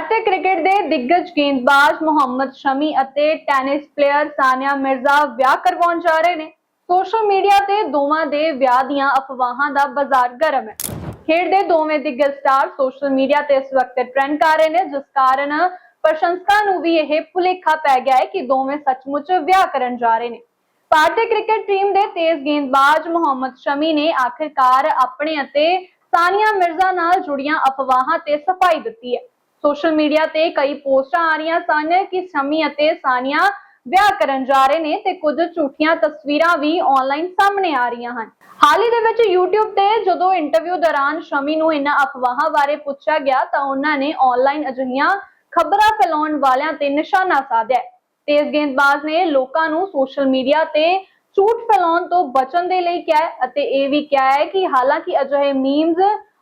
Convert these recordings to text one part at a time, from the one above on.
ਭਾਰਤੀ cricket ਦੇ ਦਿੱਗਜ ਗੇਂਦਬਾਜ਼ ਮੁਹੰਮਦ ਸ਼ਮੀ ਅਤੇ tennis player Sania Mirza ਵਿਆਹ ਕਰਵਾਉਣ ਜਾ ਰਹੇ ਨੇ। ਸੋਸ਼ਲ ਮੀਡੀਆ ਤੇ ਦੋਵਾਂ ਦੇ ਵਿਆਹ ਦੀਆਂ ਅਫਵਾਹਾਂ ਦਾ ਬਾਜ਼ਾਰ ਗਰਮ ਹੈ। ਖੇਡ ਦੇ ਦੋਵੇਂ ਦਿੱਗਜ ਸਟਾਰ ਸੋਸ਼ਲ ਮੀਡੀਆ ਤੇ ਇਸ ਵਕਤ ਟ੍ਰੈਂਡ ਕਰ ਰਹੇ ਨੇ, ਜਿਸ ਕਾਰਨ ਪ੍ਰਸ਼ੰਸਕਾਂ ਨੂੰ ਵੀ ਇਹ ਭੁਲੇਖਾ ਪੈ ਗਿਆ ਹੈ ਕਿ ਦੋਵੇਂ ਸੱਚਮੁੱਚ ਵਿਆਹ ਕਰਨ ਜਾ ਰਹੇ ਨੇ। ਭਾਰਤੀ ਕ੍ਰਿਕਟ ਟੀਮ ਦੇ ਤੇਜ਼ ਗੇਂਦਬਾਜ਼ ਮੁਹੰਮਦ ਸ਼ਮੀ ਨੇ ਆਖਿਰਕਾਰ ਆਪਣੇ ਅਤੇ ਸਾਨੀਆ ਮਿਰਜ਼ਾ ਨਾਲ ਜੁੜੀਆਂ ਅਫਵਾਹਾਂ ਤੇ ਸਫ਼ਾਈ ਦਿੱਤੀ ਹੈ। ਸੋਸ਼ਲ ਮੀਡੀਆ ਤੇ ਕਈ ਪੋਸਟਾਂ ਆ ਰਹੀਆਂ ਸਨ ਕਿ ਸ਼ਮੀ ਅਤੇ ਸਾਨੀਆ ਵਿਆਹ ਕਰਨ ਜਾ ਰਹੇ ਨੇ ਤੇ ਕੁਝ ਝੂਠੀਆਂ ਤਸਵੀਰਾਂ ਵੀ ਆਨਲਾਈਨ ਸਾਹਮਣੇ ਆ ਰਹੀਆਂ ਹਨ ਹਾਲ ਹੀ ਦੇ ਵਿੱਚ YouTube ਤੇ ਜਦੋਂ ਇੰਟਰਵਿਊ ਦੌਰਾਨ ਸ਼ਮੀ ਨੂੰ ਇਹਨਾਂ ਅਫਵਾਹਾਂ ਬਾਰੇ ਪੁੱਛਿਆ ਗਿਆ ਤਾਂ ਉਹਨਾਂ ਨੇ ਆਨਲਾਈਨ ਅਜਿਹੀਆਂ ਖਬਰਾਂ ਫੈਲਾਉਣ ਵਾਲਿਆਂ ਤੇ ਨਿਸ਼ਾਨਾ ਸਾਧਿਆ ਹੈ। ਤੇਜ਼ ਗੇਂਦਬਾਜ਼ ਨੇ ਲੋਕਾਂ ਨੂੰ ਸੋਸ਼ਲ ਮੀਡੀਆ ਤੇ ਝੂਠ ਫੈਲਾਉਣ ਤੋਂ ਬਚਣ ਦੇ ਲਈ ਕਿਹਾ ਅਤੇ ਇਹ ਵੀ ਕਿਹਾ ਹੈ ਕਿ ਹਾਲਾਂਕਿ ਅਜਿਹੇ ਮੀਮਸ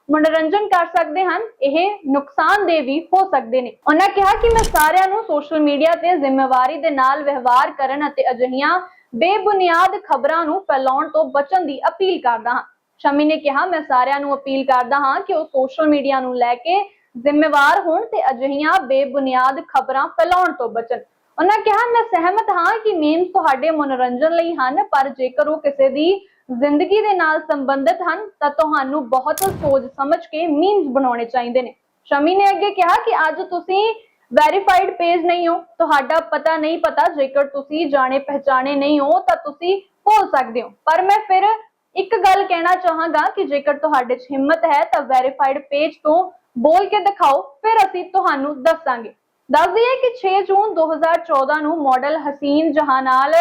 ਮਨੋਰੰਜਨ ਕਰ ਸਕਦੇ ਹਨ, ਇਹ ਨੁਕਸਾਨਦੇਹ ਵੀ ਹੋ ਸਕਦੇ ਨੇ। ਉਹਨਾਂ ਕਿਹਾ ਕਿ ਮੈਂ ਸਾਰਿਆਂ ਨੂੰ ਸੋਸ਼ਲ ਮੀਡੀਆ ਤੇ ਜ਼ਿੰਮੇਵਾਰੀ ਦੇ ਨਾਲ ਵਿਵਹਾਰ ਕਰਨ ਅਤੇ ਅਜਿਹੀਆਂ ਬੇਬੁਨਿਆਦ ਖਬਰਾਂ ਨੂੰ ਫੈਲਾਉਣ ਤੋਂ ਬਚਣ ਦੀ ਅਪੀਲ ਕਰਦਾ ਹਾਂ। ਸ਼ਮੀ ਨੇ ਕਿਹਾ, ਮੈਂ ਸਾਰਿਆਂ ਨੂੰ ਅਪੀਲ ਕਰਦਾ ਹਾਂ ਕਿ ਉਹ ਸੋਸ਼ਲ ਮੀਡੀਆ ਨੂੰ ਲੈ ਕੇ ਜ਼ਿੰਮੇਵਾਰ ਹੋਣ ਤੇ ਅਜਿਹੀਆਂ ਬੇਬੁਨਿਆਦ ਖਬਰਾਂ ਫੈਲਾਉਣ ਤੋਂ ਬਚਣ। ਉਹਨਾਂ ਕਿਹਾ, ਮੈਂ ਸਹਿਮਤ ਹਾਂ ਕਿ ਮੀਮਸ ਤੁਹਾਡੇ ਮਨੋਰੰਜਨ ਲਈ ਹਨ, ਪਰ ਜੇਕਰ ਉਹ ਕਿਸੇ ਦੀ ਜ਼ਿੰਦਗੀ ਦੇ ਨਾਲ ਸੰਬੰਧਿਤ ਹਨ, ਤਾਂ ਤੁਹਾਨੂੰ ਬਹੁਤ ਸੋਚ ਸਮਝ ਕੇ ਮੀਮਸ ਬਣਾਉਣੇ ਚਾਹੀਦੇ ਨੇ। ਸ਼ਮੀ ਨੇ ਅੱਗੇ ਕਿਹਾ ਕਿ ਅੱਜ ਤੁਸੀਂ ਵੈਰੀਫਾਈਡ ਪੇਜ ਨਹੀਂ ਹੋ, ਤੁਹਾਡਾ ਪਤਾ ਨਹੀਂ ਪਤਾ, ਜੇਕਰ ਤੁਸੀਂ ਜਾਣੇ ਪਹਿਚਾਣੇ ਨਹੀਂ ਹੋ, ਤਾਂ ਤੁਸੀਂ ਭੁੱਲ ਸਕਦੇ ਹੋ। ਪਰ ਮੈਂ ਫਿਰ ਇੱਕ ਗੱਲ ਕਹਿਣਾ ਚਾਹਾਂਗਾ ਕਿ ਜੇਕਰ ਤੁਹਾਡੇ 'ਚ ਹਿੰਮਤ ਹੈ, ਤਾਂ ਵੈਰੀਫਾਈਡ ਪੇਜ ਤੋਂ ਬੋਲ ਕੇ ਦਿਖਾਓ, ਫਿਰ ਅਸੀਂ ਤੁਹਾਨੂੰ ਦੱਸਾਂਗੇ। ਦੱਸ ਦਈਏ ਕਿ 6 ਜੂਨ 2014 ਨੂੰ ਮਾਡਲ ਹਸੀਨ ਜਹਾਂ ਨਾਲ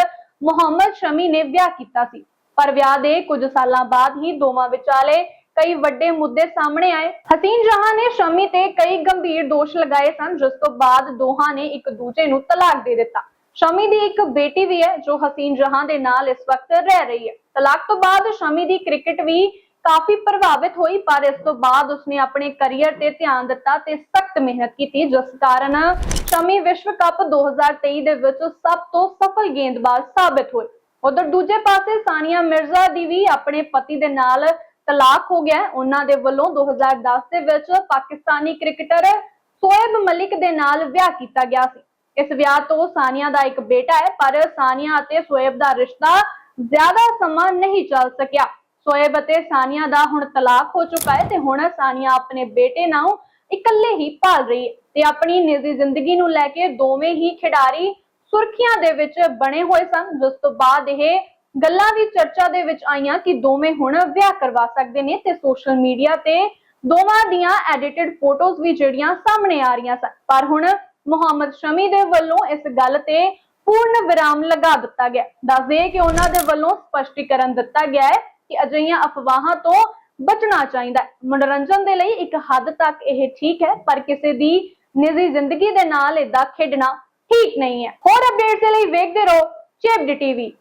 ਮੁਹੰਮਦ ਸ਼ਮੀ ਨੇ ਵਿਆਹ ਕੀਤਾ ਸੀ। ਪਰ ਵਿਆਹ ਦੇ ਕੁਝ ਸਾਲਾਂ ਬਾਅਦ ਹੀ ਦੋਵਾਂ ਵਿਚਾਲੇ ਕਈ ਵੱਡੇ ਮੁੱਦੇ ਸਾਹਮਣੇ ਆਏ। ਹਸੀਨ ਜਹਾਂ ਨੇ ਸ਼ਮੀ ਤੇ ਕਈ ਗੰਭੀਰ ਦੋਸ਼ ਲਗਾਏ ਸਨ, ਜਿਸ ਤੋਂ ਬਾਅਦ ਦੋਹਾਂ ਨੇ ਇੱਕ ਦੂਜੇ ਨੂੰ ਤਲਾਕ ਦੇ ਦਿੱਤਾ। ਸ਼ਮੀ ਦੀ ਇੱਕ ਬੇਟੀ ਵੀ ਹੈ, ਜੋ ਹਸੀਨ ਜਹਾਂ ਦੇ ਨਾਲ ਇਸ ਵਕਤ ਰਹਿ ਰਹੀ ਹੈ। ਤਲਾਕ ਤੋਂ ਬਾਅਦ ਸ਼ਮੀ ਦੀ ਕ੍ਰਿਕਟ ਵੀ ਕਾਫੀ ਪ੍ਰਭਾਵਿਤ ਹੋਈ, ਪਰ ਇਸ ਤੋਂ ਬਾਅਦ ਉਸਨੇ ਆਪਣੇ ਕੈਰੀਅਰ ਤੇ ਧਿਆਨ ਦਿੱਤਾ ਤੇ ਸਖਤ ਮਿਹਨਤ ਕੀਤੀ, ਜਿਸ ਕਾਰਨ ਸ਼ਮੀ ਵਿਸ਼ਵ ਕੱਪ 2023 ਦੇ ਵਿੱਚ ਸਭ ਤੋਂ ਸਫਲ ਗੇਂਦਬਾਜ਼ ਸਾਬਿਤ ਹੋਏ। ਉਧਰ ਦੂਜੇ ਪਾਸੇ ਸਾਨੀਆ ਮਿਰਜ਼ਾ ਦੀ ਵੀ ਆਪਣੇ ਪਤੀ ਦੇ ਨਾਲ ਤਲਾਕ ਹੋ ਗਿਆ ਉਹਨਾਂ ਦੇ ਵੱਲੋਂ 2010 ਦੇ ਵਿੱਚ ਪਾਕਿਸਤਾਨੀ ਕ੍ਰਿਕਟਰ ਸੋਇਬ ਮਲਿਕ ਦੇ ਨਾਲ ਵਿਆਹ ਕੀਤਾ ਗਿਆ ਸੀ। ਇਸ ਵਿਆਹ ਤੋਂ ਸਾਨੀਆ ਦਾ ਇੱਕ ਬੇਟਾ ਹੈ, ਪਰ ਸਾਨੀਆ ਅਤੇ ਸੋਏਬ ਦਾ ਰਿਸ਼ਤਾ ਜ਼ਿਆਦਾ ਸਮਾਂ ਨਹੀਂ ਚੱਲ ਸਕਿਆ। ਸੋਇਬ ਅਤੇ ਸਾਨੀਆ ਦਾ ਹੁਣ ਤਲਾਕ ਹੋ ਚੁੱਕਾ ਹੈ ਤੇ ਹੁਣ ਸਾਨੀਆ ਆਪਣੇ ਬੇਟੇ ਨਾਲ ਇਕੱਲੇ ਹੀ ਪਾਲ ਰਹੀ ਹੈ ਤੇ ਆਪਣੀ ਨਿੱਜੀ ਜ਼ਿੰਦਗੀ ਨੂੰ ਲੈ ਕੇ ਦੋਵੇਂ ਹੀ ਖਿਡਾਰੀ ਸੁਰਖੀਆਂ ਦੇ ਵਿੱਚ ਬਣੇ ਹੋਏ ਸਨ। ਜਿਸ ਤੋਂ ਬਾਅਦ ਇਹ ਗੱਲਾਂ ਵੀ ਚਰਚਾ ਦੇ ਵਿੱਚ ਆਈਆਂ ਕਿ ਦੋਵੇਂ ਹੁਣ ਵਿਆਹ ਕਰਵਾ ਸਕਦੇ ਨੇ ਤੇ ਸੋਸ਼ਲ ਮੀਡੀਆ ਤੇ ਦੋਵਾਂ ਦੀਆਂ ਐਡਿਟਡ ਫੋਟੋਜ਼ ਵੀ ਜਿਹੜੀਆਂ ਸਾਹਮਣੇ ਆ ਰਹੀਆਂ ਸਨ। ਪਰ ਹੁਣ ਮੁਹੰਮਦ ਸ਼ਮੀ ਦੇ ਵੱਲੋਂ ਇਸ ਗੱਲ ਤੇ ਪੂਰਨ ਵਿਰਾਮ ਲਗਾ ਦਿੱਤਾ ਗਿਆ। ਦੱਸਦੇ ਕਿ ਉਹਨਾਂ ਦੇ ਵੱਲੋਂ ਸਪਸ਼ਟੀਕਰਨ ਦਿੱਤਾ ਗਿਆ ਹੈ ਕਿ ਅਜਿਹੀਆਂ ਅਫਵਾਹਾਂ ਤੋਂ ਬਚਣਾ ਚਾਹੀਦਾ ਹੈ। ਮਨੋਰੰਜਨ ਦੇ ਲਈ ਇੱਕ ਹੱਦ ਤੱਕ ਇਹ ਠੀਕ ਹੈ, ਪਰ ਕਿਸੇ ਦੀ ਨਿੱਜੀ ਜ਼ਿੰਦਗੀ ਦੇ ਨਾਲ ਇਦਾਂ ਖੇਡਣਾ ਠੀਕ ਨਹੀਂ ਹੈ। ਹੋਰ ਅਪਡੇਟਸ ਦੇ ਲਈ ਵੇਖਦੇ ਰਹੋ ਚੇਪਡੀ ਟੀਵੀ